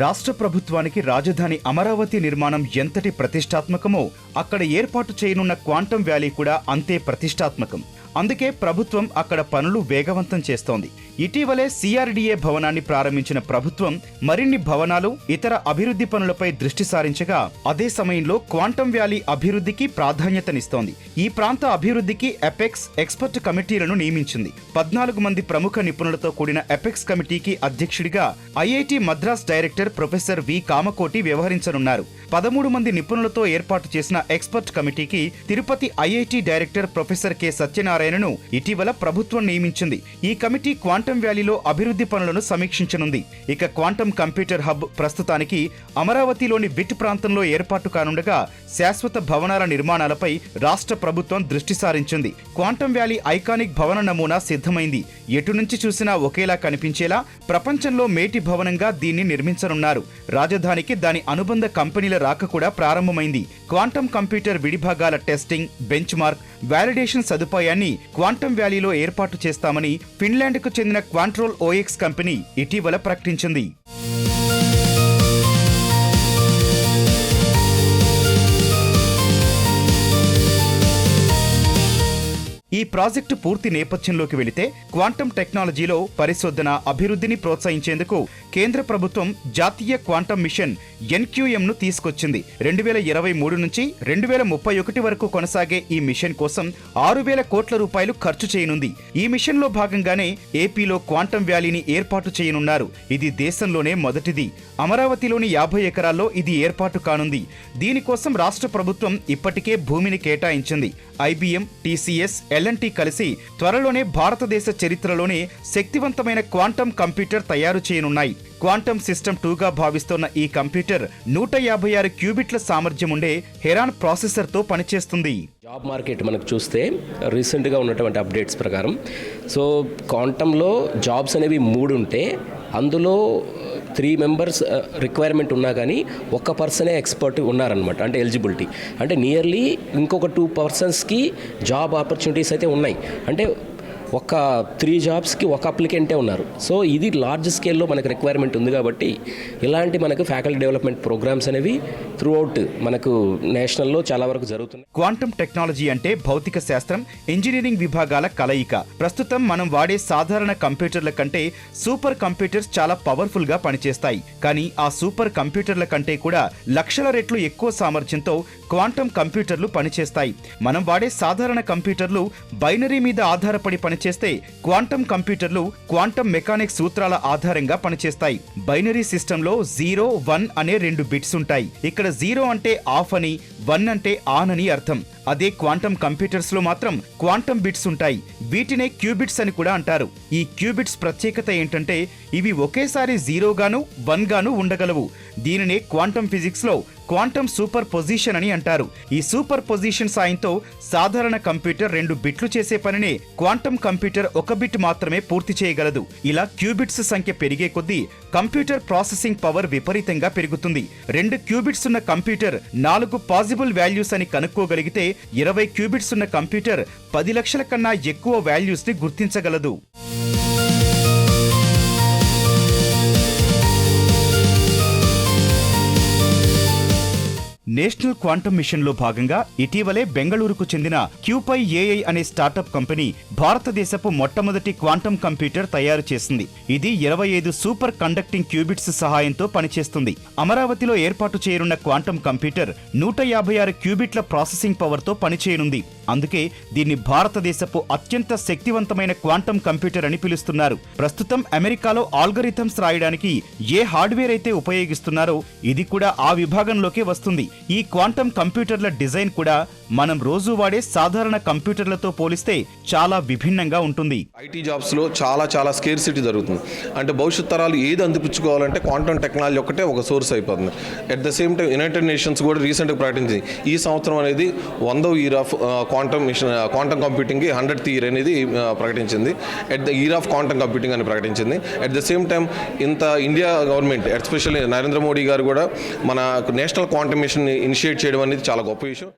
రాష్ట్ర ప్రభుత్వానికి రాజధాని అమరావతి నిర్మాణం ఎంతటి ప్రతిష్టాత్మకమో అక్కడ ఏర్పాటు చేయనున్న క్వాంటం వ్యాలీ కూడా అంతే ప్రతిష్టాత్మకం. అందుకే ప్రభుత్వం అక్కడ పనులు వేగవంతం చేస్తోంది. ఇటీవలే సిఆర్డీఏ భవనాన్ని ప్రారంభించిన ప్రభుత్వం మరిన్ని భవనాలు ఇతర అభివృద్ధి పనులపై దృష్టి సారించగా అదే సమయంలో క్వాంటం వ్యాలీ అభివృద్ధికి ప్రాధాన్యతనిస్తోంది. ఈ ప్రాంత అభివృద్ధికి ఎపెక్స్ ఎక్స్పర్ట్ కమిటీలను నియమించింది. పద్నాలుగు మంది ప్రముఖ నిపుణులతో కూడిన ఎపెక్స్ కమిటీకి అధ్యక్షుడిగా IIT Madras director professor V. Kamakoti వ్యవహరించనున్నారు. పదమూడు మంది నిపుణులతో ఏర్పాటు చేసిన ఎక్స్పర్ట్ కమిటీకి Tirupati IIT director professor K. Satyanarayana నారాయణను ఇటీవల ప్రభుత్వం నియమించింది. ఈ కమిటీ క్వాంటం వ్యాలీలో అభివృద్ధి పనులను సమీక్షించనుంది. ఇక క్వాంటం కంప్యూటర్ హబ్ ప్రస్తుతానికి అమరావతిలోని బిట్ ప్రాంతంలో ఏర్పాటు కానుండగా శాశ్వత భవనాల నిర్మాణాలపై రాష్ట్ర ప్రభుత్వం దృష్టి సారించింది. క్వాంటం వ్యాలీ ఐకానిక్ భవన నమూనా సిద్ధమైంది. ఎటు నుంచి చూసినా ఒకేలా కనిపించేలా ప్రపంచంలో మేటి భవనంగా దీన్ని నిర్మించనున్నారు. రాజధానికి దాని అనుబంధ కంపెనీల రాక కూడా ప్రారంభమైంది. క్వాంటం కంప్యూటర్ విడిభాగాల టెస్టింగ్ బెంచ్ మార్క్ వ్యాలిడేషన్ సదుపాయాన్ని క్వాంటమ్ వ్యాలీలో ఏర్పాటు చేస్తామని ఫిన్లాండ్కు చెందిన క్వాంట్రోల్ ఓఎక్స్ కంపెనీ ఇటీవల ప్రకటించింది. ఈ ప్రాజెక్టు పూర్తి నేపథ్యంలోకి వెళితే క్వాంటం టెక్నాలజీలో పరిశోధన అభివృద్ధిని ప్రోత్సహించేందుకు కేంద్ర ప్రభుత్వం జాతీయ క్వాంటం మిషన్ ఎన్క్యూఎం ను తీసుకొచ్చింది. రెండు వేల ఇరవై మూడు నుంచి రెండు వేల ముప్పై ఒకటి వరకు కొనసాగే ఈ మిషన్ కోసం ఆరు వేల కోట్ల రూపాయలు ఖర్చు చేయనుంది. ఈ మిషన్లో భాగంగానే ఏపీలో క్వాంటం వ్యాలీని ఏర్పాటు చేయనున్నారు. ఇది దేశంలోనే మొదటిది. అమరావతిలోని యాభై ఎకరాల్లో ఇది ఏర్పాటు కానుంది. దీనికోసం రాష్ట్ర ప్రభుత్వం ఇప్పటికే భూమిని కేటాయించింది. ఐబీఎం టీసీఎస్ ఎల్ఎన్టీ కలిసి త్వరలోనే భారతదేశ చరిత్రలోనే శక్తివంతమైన క్వాంటం కంప్యూటర్ తయారు చేయనున్నాయి. క్వాంటమ్ సిస్టమ్ టూగా భావిస్తోన్న ఈ కంప్యూటర్ నూట యాభై ఆరు క్యూబిట్ల సామర్థ్యం ఉండే హెరాన్ ప్రాసెసర్తో పనిచేస్తుంది. జాబ్ మార్కెట్ మనకు చూస్తే రీసెంట్గా ఉన్నటువంటి అప్డేట్స్ ప్రకారం సో క్వాంటంలో జాబ్స్ అనేవి మూడు ఉంటే అందులో త్రీ మెంబర్స్ రిక్వైర్మెంట్ ఉన్నా కానీ ఒక్క పర్సనే ఎక్స్పర్ట్ ఉన్నారనమాట అంటే ఎలిజిబిలిటీ అంటే నియర్లీ ఇంకొక టూ పర్సన్స్కి జాబ్ ఆపర్చునిటీస్ అయితే ఉన్నాయి. అంటే ఒక త్రీ జాబ్స్కి ఒక అప్లికెంటే ఉన్నారు. సో ఇది లార్జ్ స్కేల్లో మనకు రిక్వైర్మెంట్ ఉంది కాబట్టి ఇలాంటి మనకు ఫ్యాకల్టీ డెవలప్మెంట్ ప్రోగ్రామ్స్ అనేవి త్రూ అవుట్ మనకు నేషనల్లో చాలా వరకు జరుగుతున్నాయి. క్వాంటమ్ టెక్నాలజీ అంటే భౌతిక శాస్త్రం ఇంజనీరింగ్ విభాగాల కలయిక. ప్రస్తుతం మనం వాడే సాధారణ కంప్యూటర్ల కంటే సూపర్ కంప్యూటర్స్ చాలా పవర్ఫుల్గా పనిచేస్తాయి. కానీ ఆ సూపర్ కంప్యూటర్ల కంటే కూడా లక్షల రెట్లు ఎక్కువ సామర్థ్యంతో క్వాంటం కంప్యూటర్లు పనిచేస్తాయి. మనం వాడే సాధారణ కంప్యూటర్లు బైనరీ మీద ఆధారపడి చేస్తే క్వాంటం కంప్యూటర్లు క్వాంటం మెకానిక్స్ సూత్రాల ఆధారంగా పనిచేస్తాయి. బైనరీ సిస్టంలో జీరో వన్ అనే రెండు బిట్స్ ఉంటాయి. ఇక్కడ జీరో అంటే ఆఫ్ అని వన్ అంటే ఆన్ అని అర్థం. అదే క్వాంటం కంప్యూటర్స్లో మాత్రం క్వాంటం బిట్స్ ఉంటాయి. వీటినే క్యూబిట్స్ అని కూడా అంటారు. ఈ క్యూబిట్స్ ప్రత్యేకత ఏంటంటే ఇవి ఒకేసారి జీరోగాను వన్ గాను ఉండగలవు. దీనినే క్వాంటం ఫిజిక్స్లో క్వాంటం సూపర్ పొజిషన్ అని అంటారు. ఈ సూపర్ పొజిషన్ సాయంతో సాధారణ కంప్యూటర్ రెండు బిట్లు చేసే పనినే క్వాంటం కంప్యూటర్ ఒక బిట్ మాత్రమే పూర్తి చేయగలదు. ఇలా క్యూబిట్స్ సంఖ్య పెరిగే కొద్దీ కంప్యూటర్ ప్రాసెసింగ్ పవర్ విపరీతంగా పెరుగుతుంది. రెండు క్యూబిట్స్ ఉన్న కంప్యూటర్ నాలుగు పాజిబుల్ వాల్యూస్ అని కనుక్కోగలిగితే ఇరవై క్యూబిట్స్ ఉన్న కంప్యూటర్ పది లక్షల కన్నా ఎక్కువ వాల్యూస్ని గుర్తించగలదు. నేషనల్ క్వాంటమ్ మిషన్లో భాగంగా ఇటీవలే బెంగళూరుకు చెందిన క్యూపై ఏఐ అనే స్టార్టప్ కంపెనీ భారతదేశపు మొట్టమొదటి క్వాంటమ్ కంప్యూటర్ తయారు చేసింది. ఇది ఇరవై ఐదు సూపర్ కండక్టింగ్ క్యూబిట్స్ సహాయంతో పనిచేస్తుంది. అమరావతిలో ఏర్పాటు చేయనున్న క్వాంటమ్ కంప్యూటర్ నూట యాభై ఆరు క్యూబిట్ల ప్రాసెసింగ్ పవర్తో పనిచేయనుంది. అందుకే దీన్ని భారతదేశపు అత్యంత శక్తివంతమైన క్వాంటమ్ కంప్యూటర్ అని పిలుస్తున్నారు. ప్రస్తుతం అమెరికాలో ఆల్గరిథమ్స్ రాయడానికి ఏ హార్డ్వేర్ అయితే ఉపయోగిస్తున్నారో ఇది కూడా ఆ విభాగంలోకే వస్తుంది. ఈ క్వాంటమ్ కంప్యూటర్ల డిజైన్ కూడా మనం రోజు వాడే సాధారణ కంప్యూటర్లతో పోలిస్తే చాలా విభిన్నంగా ఉంటుంది. ఐటీ జాబ్స్లో చాలా చాలా స్కేర్సిటీ జరుగుతుంది. అంటే భవిష్యత్ తరాలు ఏది అందిపుచ్చుకోవాలంటే క్వాంటమ్ టెక్నాలజీ ఒకటే ఒక సోర్స్ అయిపోతుంది. At the same time United Nations కూడా రీసెంట్గా ప్రకటించింది. ఈ సంవత్సరం అనేది వందో year of quantum mission quantum కంప్యూటింగ్కి hundred year అనేది uh, ప్రకటించింది. At the year of quantum computing అని ప్రకటించింది. అట్ ద సేమ్ టైం ఇంత India government especially Narendra Modi garu కూడా మన నేషనల్ క్వాంటమ్ మిషన్ ఇనిషియేట్ చేయడం అనేది చాలా గొప్ప విషయం.